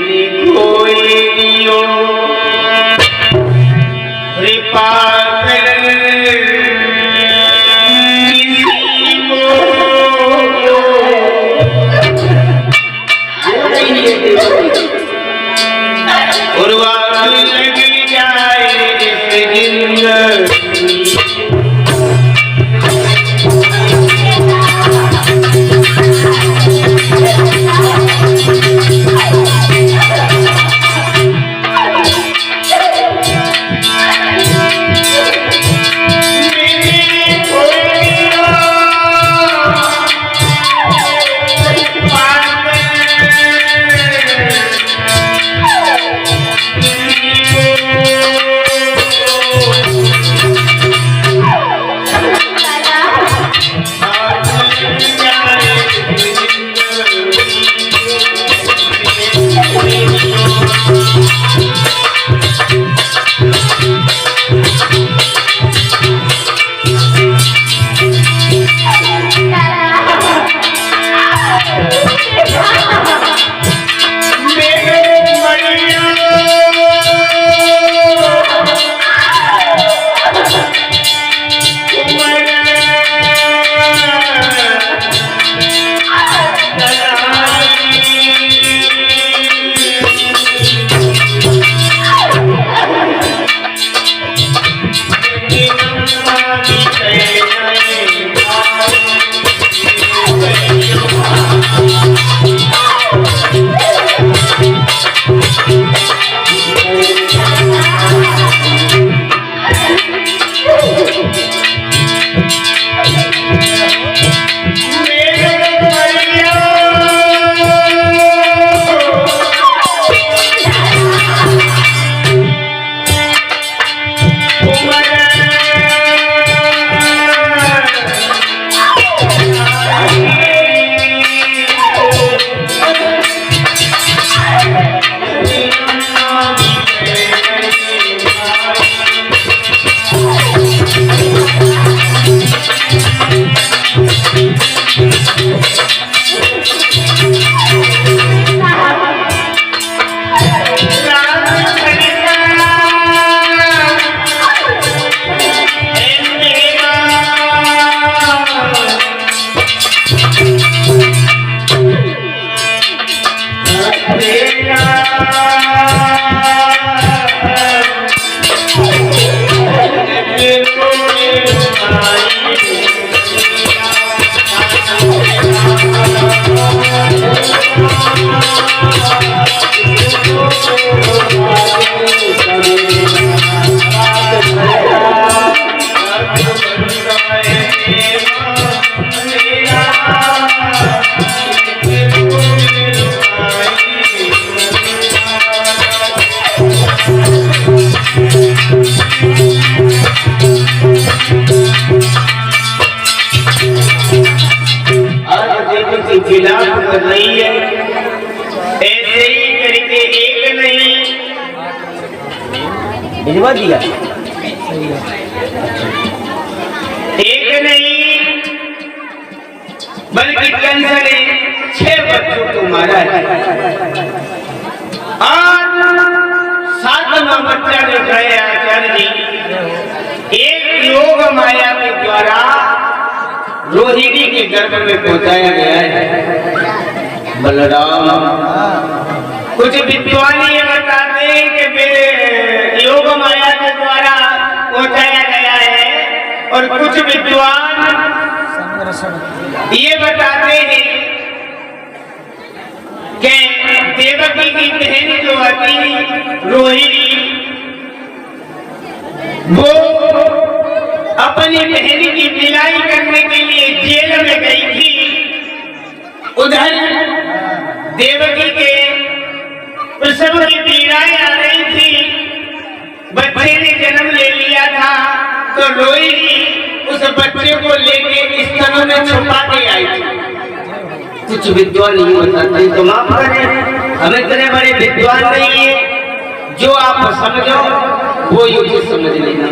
ने Yeah. कर रही है। ऐसे ही करके एक नहीं। भिजवा दिया। एक नहीं बल्कि कंस ने छह बच्चों को मारा है। और सातवां बच्चा जो है आचार्य जी एक योग माया के द्वारा रोहिणी के गर्भ में पहुँचाया गया है। बलराम। कुछ विद्वान ये बताते हैं कि योग माया के द्वारा पहुँचाया गया है और कुछ विद्वान ये बताते हैं कि देवकी की बहन जो आती रोहिणी, वो अपनी बहन की विदाई करने के लिए प्रसव की पीड़ाएँ आ रही थी। बच्चे ने जन्म ले लिया था तो रोहिणी उस बच्चे को लेके तरह में छुपा के आई थी। कुछ विद्वान ये बताते तो माफ़ करें, हम इतने बड़े विद्वान नहीं है। जो आप समझो, वो युद्ध समझ लेना।